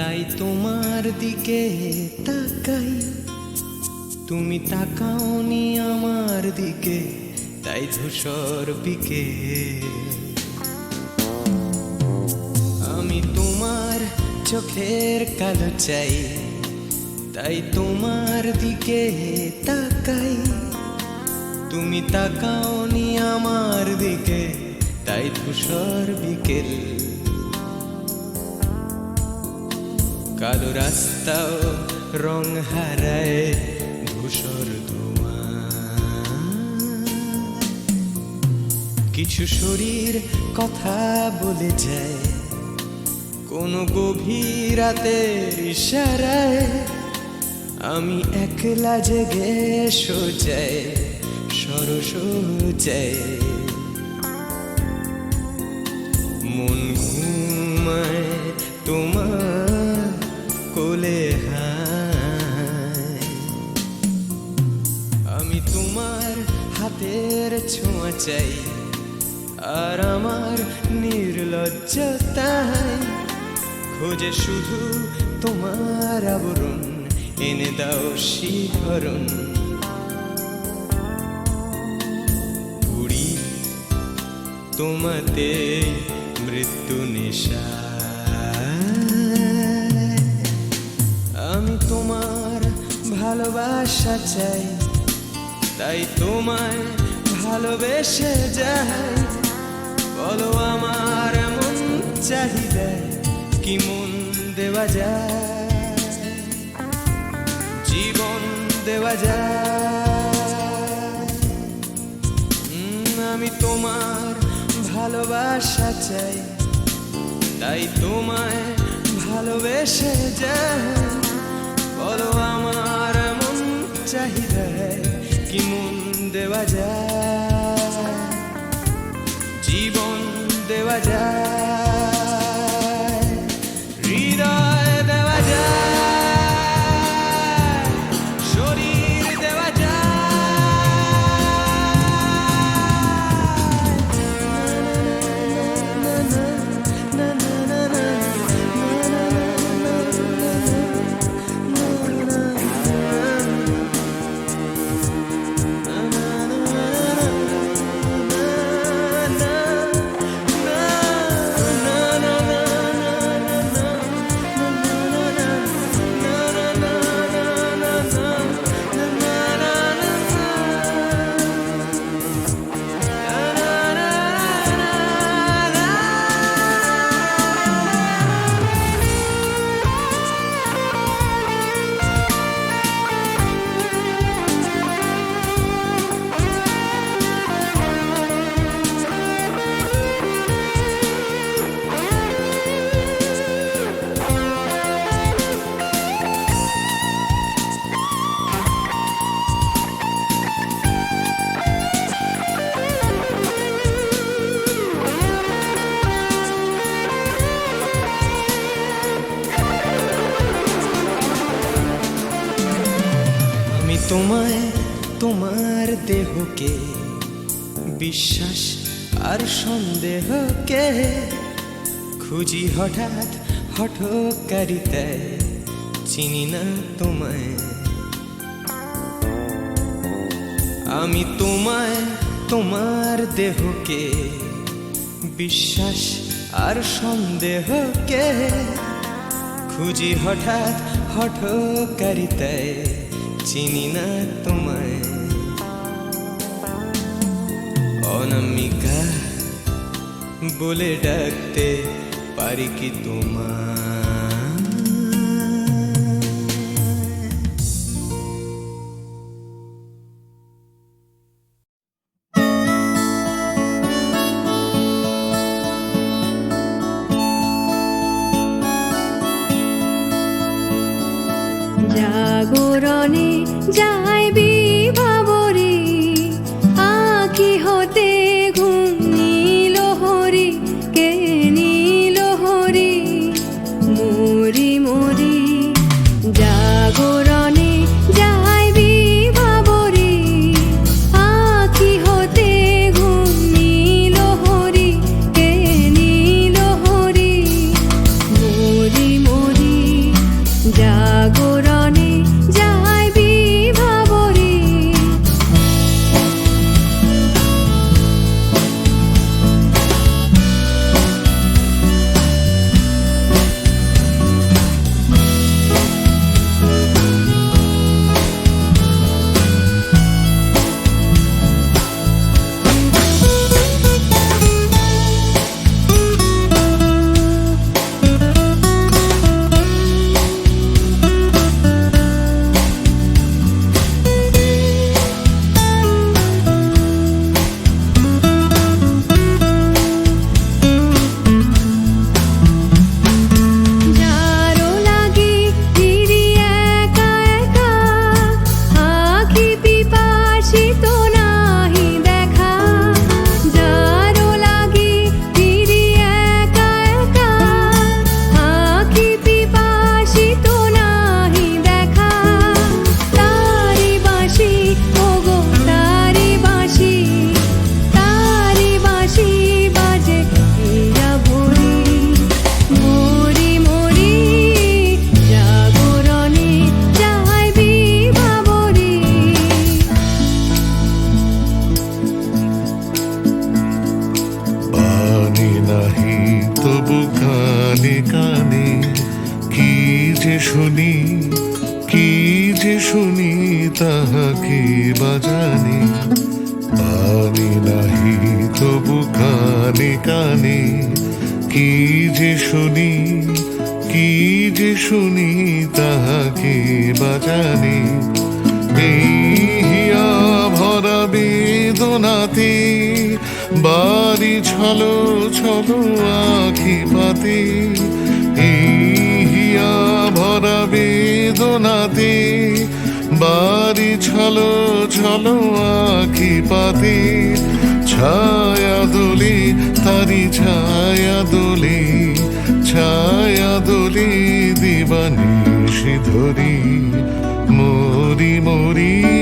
তাই তোমার দিকে তাকাই। তুমি তাকাওনি আমার দিকে, তাই ধূসর বিকে আমি তোমার চোখের কালো চাই, তাই তোমার দিকে তাকাই। তুমি তাকাওনি আমার দিকে, তাই ধূসর বিকেল কালো রাস্তাও রং হারায় ধূসর ধোঁয়া। কিছু শরীর কথা বলে যায়, কোনো গভীর রাতের ইশারায়। আমি একলা জেগে সোজায় সরস যায় মন ঘুমায় তোমার হাতের ছোঁয়া চাই। আর আমার নির্লজ্জতায় খোঁজে শুধু তোমার আবরণ, এনে দাও শিহরণ। পুরী তোমাতে মৃত্যু নেশা। আমি তোমার ভালোবাসা চাই। তাই তোমায় ভালোবেসে যাই। বলো আমার এমন চাহিদা কি মন দেওয়া যায়? জীবন দেওয়া যায়। আমি তোমার ভালোবাসা চাই। তাই তোমায় ভালোবেসে যাই। বলো আমার এমন চাহিদা কি মন দেওয়া যায়? হঠাৎ হঠকারিতায় চিনি না তোমায়। আমি তোমায়, তোমার দেহকে, বিশ্বাস আর সন্দেহকে খুঁজি হঠাৎ হঠকারিতায় চিনি না তোমায়। অনামিকা বলে ডাকতে পারি কি তোমার তবু কানে কানে, কি যে শুনি, কি যে শুনি তাহাকে বাজানি পানি নাহি তবু কানে কানে, কি যে শুনি, কি যে শুনি তাহাকে বাজানি এই ভরা বেদনাতে বাড়ি ছলো ছলো আখি পাতে। এই হিয়া ভরা বেদনাতে বাড়ি ছলো ছলো আখি পাতে। ছায়া দোলে, তারি ছায়া দোলে ছায়া দোলে দিবানিশি ধরি। মরি মরি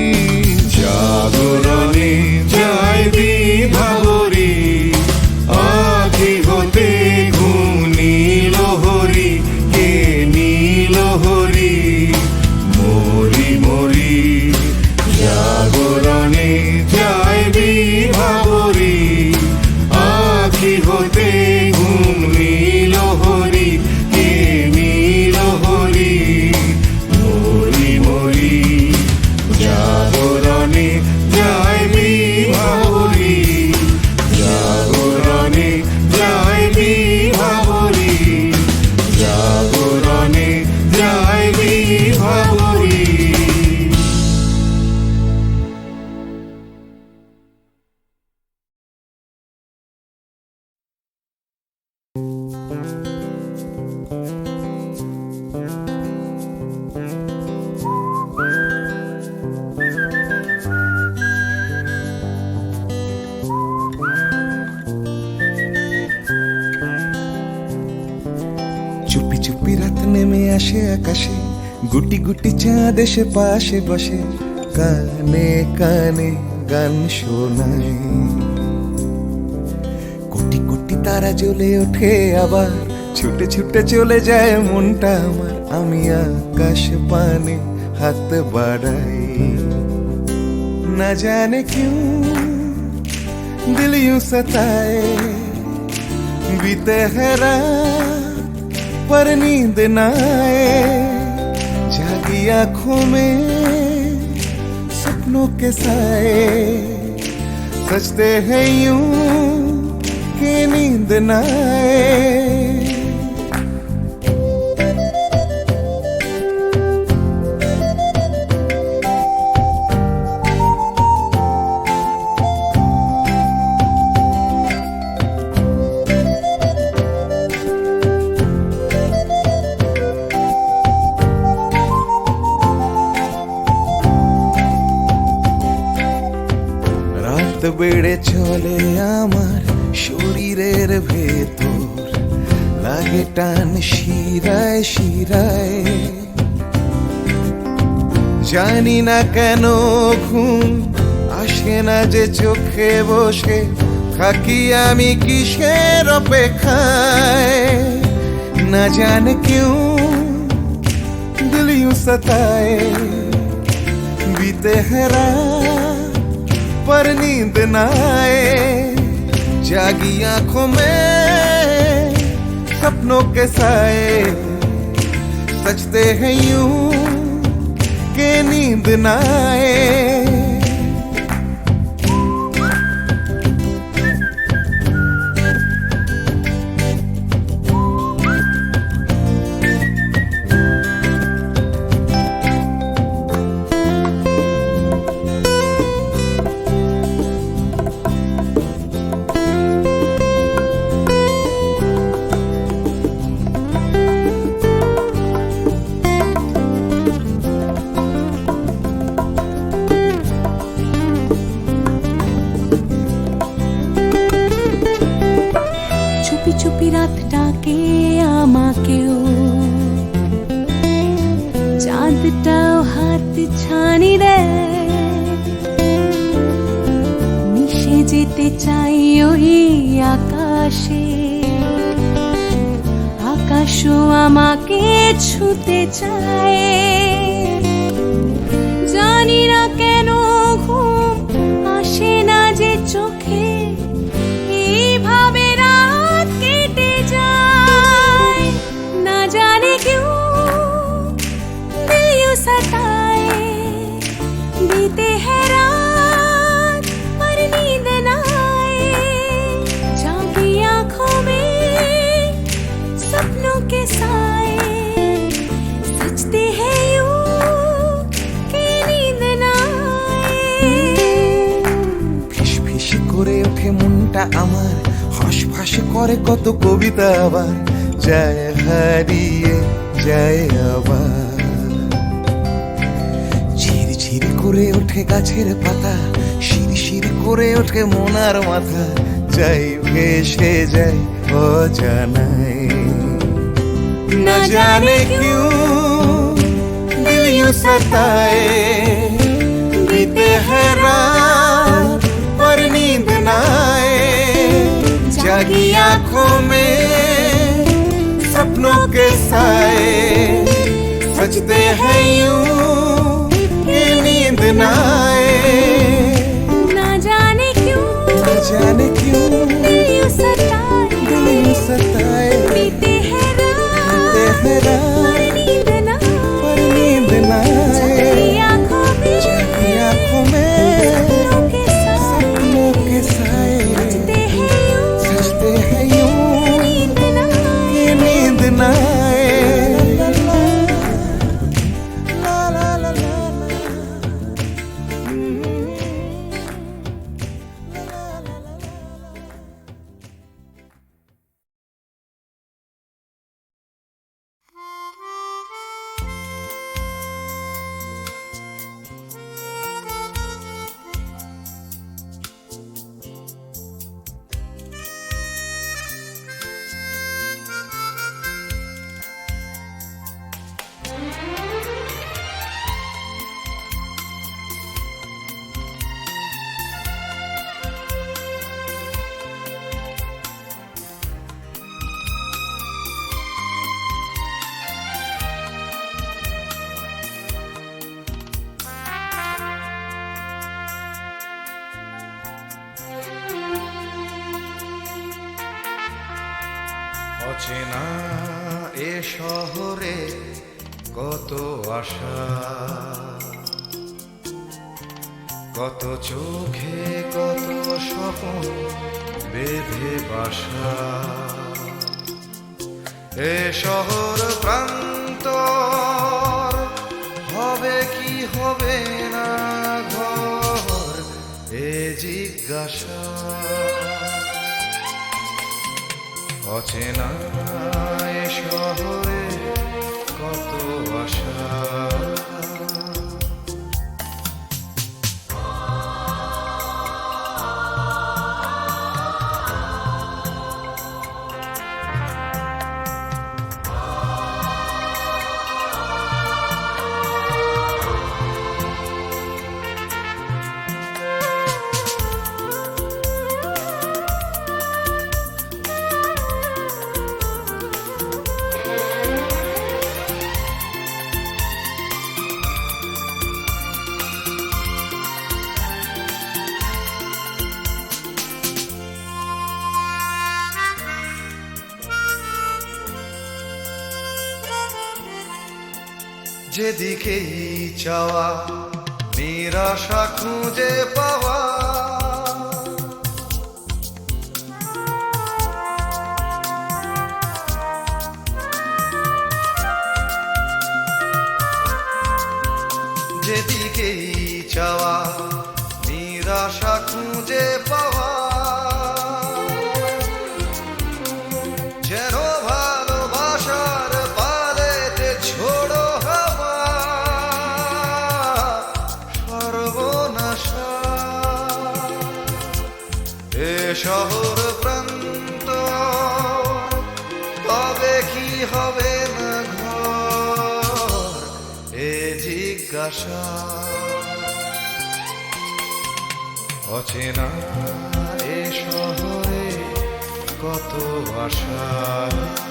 আকাশে, গুটি গুটি চাঁদ এসে পাশে বসে, কানে কানে গান শোনায়। কোটি কোটি তারা জ্বলে ওঠে আবার, ছুটে ছুটে চলে যায় মনটা আমার, আমি আকাশ পানে হাত বাড়াই। না জানে কেউ, দিল ইউ সতায় বিতে হেরা पर नींद न आए। जागी आँखों में सपनों के साए। सजते हैं यूँ कि नींद न आए। বেড়ে চলে আমার শরীরের ভেতর। লাগে টান শিরায় শিরায়। জানি না কেন ঘুম আসে না যে চোখে বসে। থাকি আমি কিসের অপেক্ষায়? না জান কেউ দিলিও সতায় বিতে হারায় पर नींद न आए। जागी आँखों में सपनों के साए। सचते हैं यूँ के नींद न आए। যায় কত কবিতা আবার যায় হারিয়ে যায় আবার ঝির ঝির করে ওঠে গাছের পাতা শির শির করে ওঠে মোনার মাথা যাই ভেসে যায় অজানায় न जाने क्यों दिल यूं सताए बीते है रात जागी आँखों में सपनों के साए सजते हैं यूँ। আশা কত চোখে কত স্বপন বেঁধে বাসা। এ শহর প্রান্ত হবে কি হবে না ঘর, এ জিজ্ঞাসা। অচেনা এ শহরে কত আশা। যেদিকেই চাওয়া নিরাশা খুঁজে পাওয়া। হবে না ঘর? এ জিজ্ঞাসা। অচেনা এ শহরে কত আশা?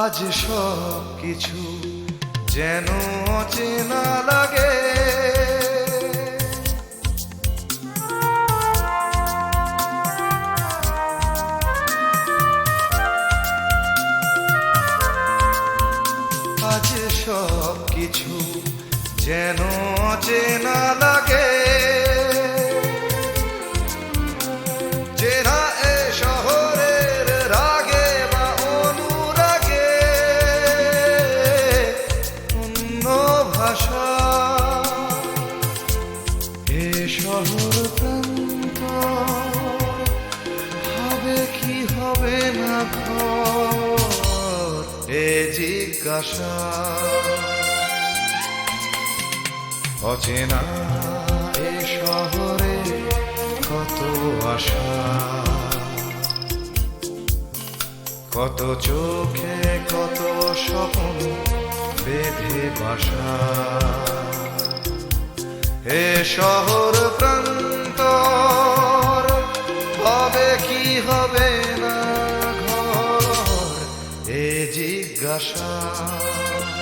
আজ সব কিছু যেন চেনা লাগে। জিজ্ঞাসা। অচেনা এ শহরে কত আশা? কত চোখে কত স্বপ্ন বেঁধে বাসা? এ শহর প্রান্ত হবে কি হবে না? জিজ্ঞাসা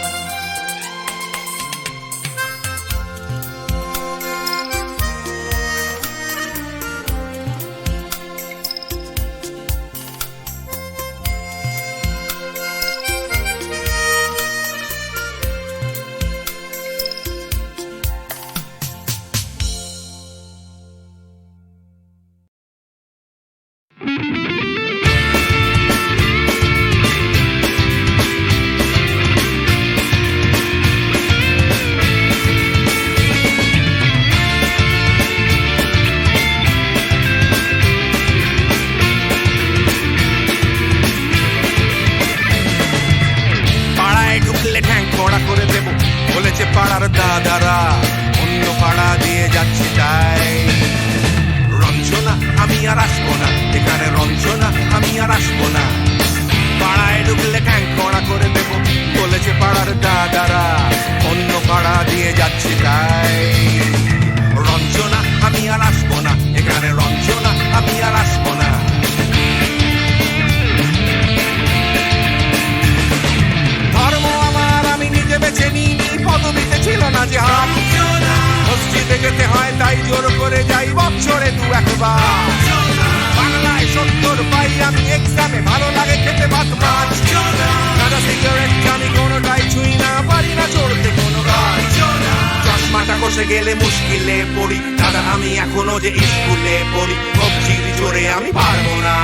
তাই জোর করে যাই বছরে দু একবার। বাংলায় সত্তর পাই, আমি এক্সামে ভালো লাগে খেতে ভাত মাছ দাদা সিগারেট আমি কোনোটাই ছুঁই না, পারি না চড়তে কোনো গাছ। চশমাটা কষে গেলে মুশকিলে পড়ি। দাদা, আমি এখনও যে স্কুলে পড়ি, কবজির জোরে আমি পারব না।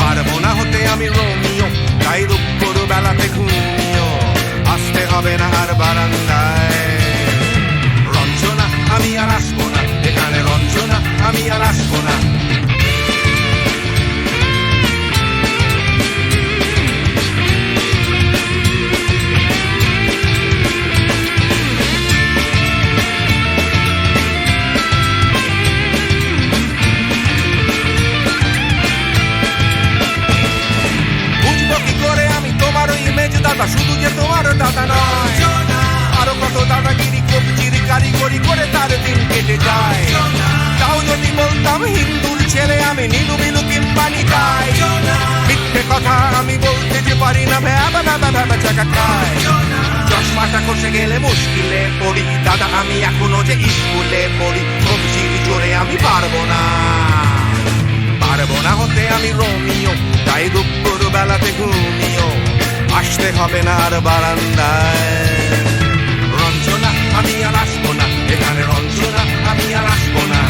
পারব না হতে আমি রোমিও, তাই রূপর বেলাতে ঘুমিও। আসতে হবে না আর বারান্দায়। আমি আর আসব না এখানে রঞ্জনা আমি আর আসব না। কেটে যায়। তাও যদি বলতাম, হিন্দুর ছেলে, আমি নীলু বিলু কিম্পানি খাই। মিথ্যে কথা আমি বলতে যে পারি না ভ্যাবা দাদা ভ্যাবা জায়গা খায় চশমাটা কষে গেলে মুশকিলে পড়ি। দাদা, আমি এখনও যে স্কুলে পড়ি কবজির জোরে আমি পারব না। পারব না হতে আমি রমিও, তাই দুপুর বেলাতে ঘুমিও। আসতে হবে না আর বারান্দায়। রঞ্জনা, আমি আর আসব না। এখানে রঞ্জনা আমি আর আসব না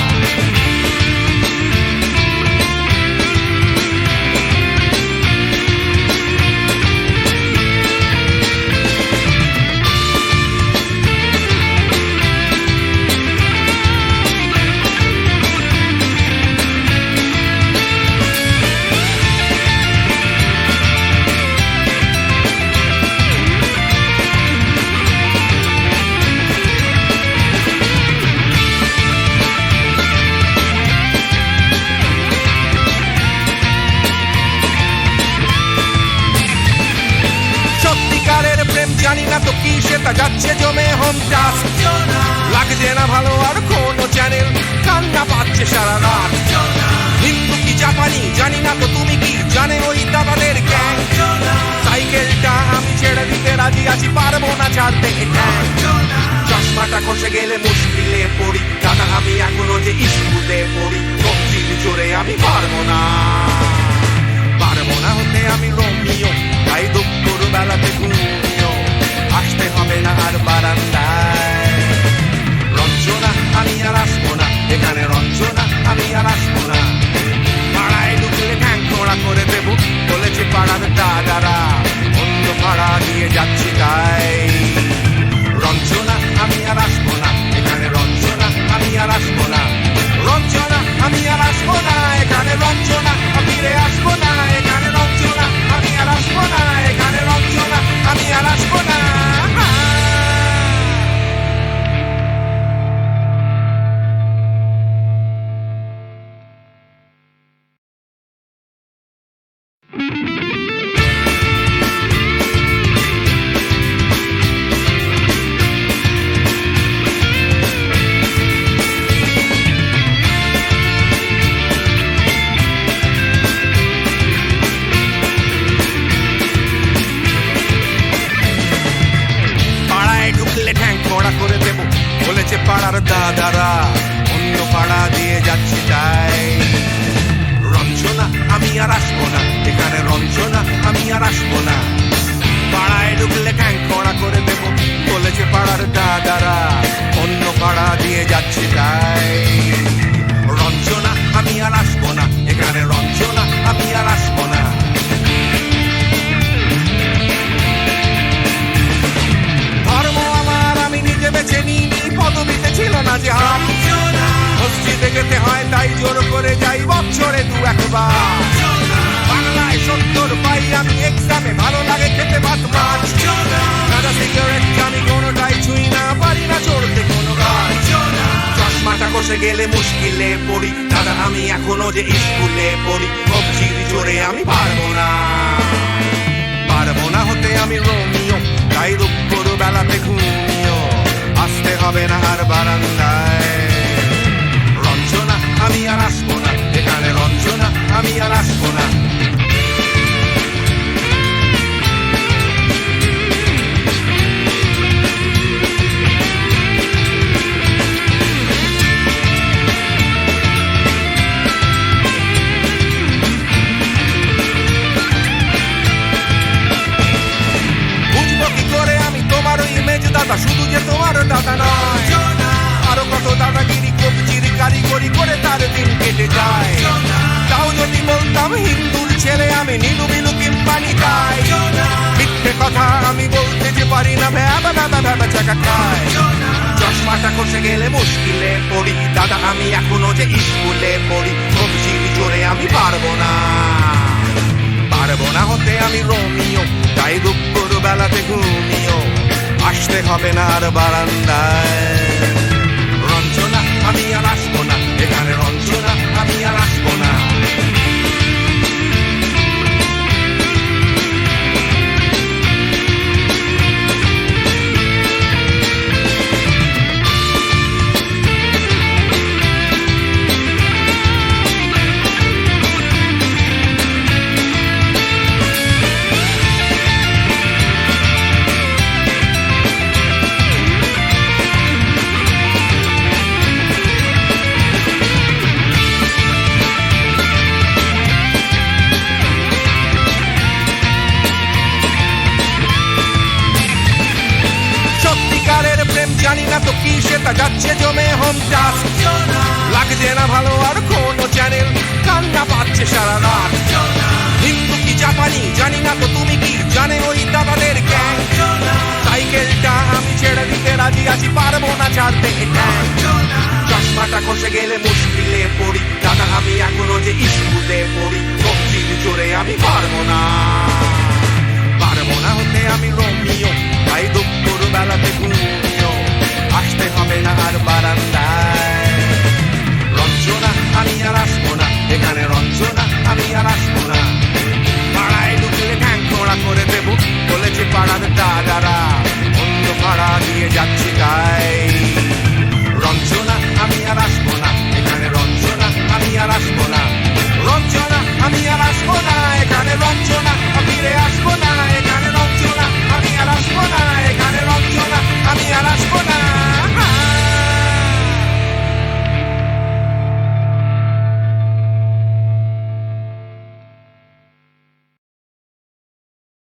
গেলে মুশকিলে পড়ি। দাদা আমি এখনও যে স্কুলে পড়ি। কবজির জোরে আমি পারব না। পারব না হতে আমি রোমিও। তাই দুপুর বেলাতে ঘুমিও। আসতে হবে না আর বারান্দায়। রঞ্জনা, আমি আর আসব না। এখানে রঞ্জনা, আমি আর আসব না। পাড়ায় ঢুকলে ঠ্যাং খোড়া করে দেব। বলেছে পাড়ার দাদারা অন্য পাড়া দিয়ে যাচ্ছি তাই। রঞ্জনা, আমি আর আসব askona. Rontxona, ami alaskona Ekane rontxona, amire askona Ekane rontxona, ami alaskona Ekane rontxona, ami alaskona হয়, তাই জোর করে যাই বছরে দু একবার। বাংলায় সত্তর পাই, আমি এক্সামে ভালো লাগে খেতে ভাত মাছ। দাদা সিগারেট আমি কোনোটাই ছুঁই না, পারি না চড়তে কোনো গাছ। চশমাটা কষে গেলে মুশকিলে পড়ি। দাদা, আমি এখনও যে স্কুলে পড়ি, কবজির জোরে আমি পারব না। পারব না হতে আমি রোমিও, তাই দুপুর বেলাতে ঘুমিও। আসতে হবে না আর বারান্দায়। আমি আর আসব না এখানে রঞ্জনা আমি আর আসব না। কারিগরি করে তার দিন কেটে যায়। তাও যদি বলতাম, হিন্দুর ছেলে, আমি নীলু বিলু কিম্বানি তাই। মিথ্যে কথা আমি বলতে যে পারি না, ভ্যাবা দাদা, ভ্যাবা চাকা খায় চশমাটা খসে গেলে মুশকিলে পড়ি। দাদা, আমি এখনও যে স্কুলে পড়ি কবজির জোরে আমি পারব না। পারব না হতে আমি রোমিও, তাই দুপুর বেলাতে ঘুমিও। আসতে হবে না আর বারান্দায়। mia lascona, e cane lontana, a mia lascona. মুশকিলে পড়ি। দাদা আমি এখনও যে স্কুলে পড়ি। শক্তির জোরে আমি পারব না। পারব না হতে আমি রমিও। তাই দুপুর বেলাতে ঘুমিও। আসতে হবে না আর বারান্দায়। রঞ্জনা, আমি আর আসব না। এখানে রঞ্জনা, আমি আর আসব না। পাড়ায় ঢুকলে ঠ্যাং খোড়া করে দেবো। বলেছে পাড়ার দাদারা অন্য পাড়া দিয়ে যাচ্ছি তাই। রঞ্জনা, আমি আর আসব না। mi arazko da Lontxona, ami arazko da Ekane lontxona, apire asko da Ekane lontxona, ami arazko Ekane lontxona, ami arazko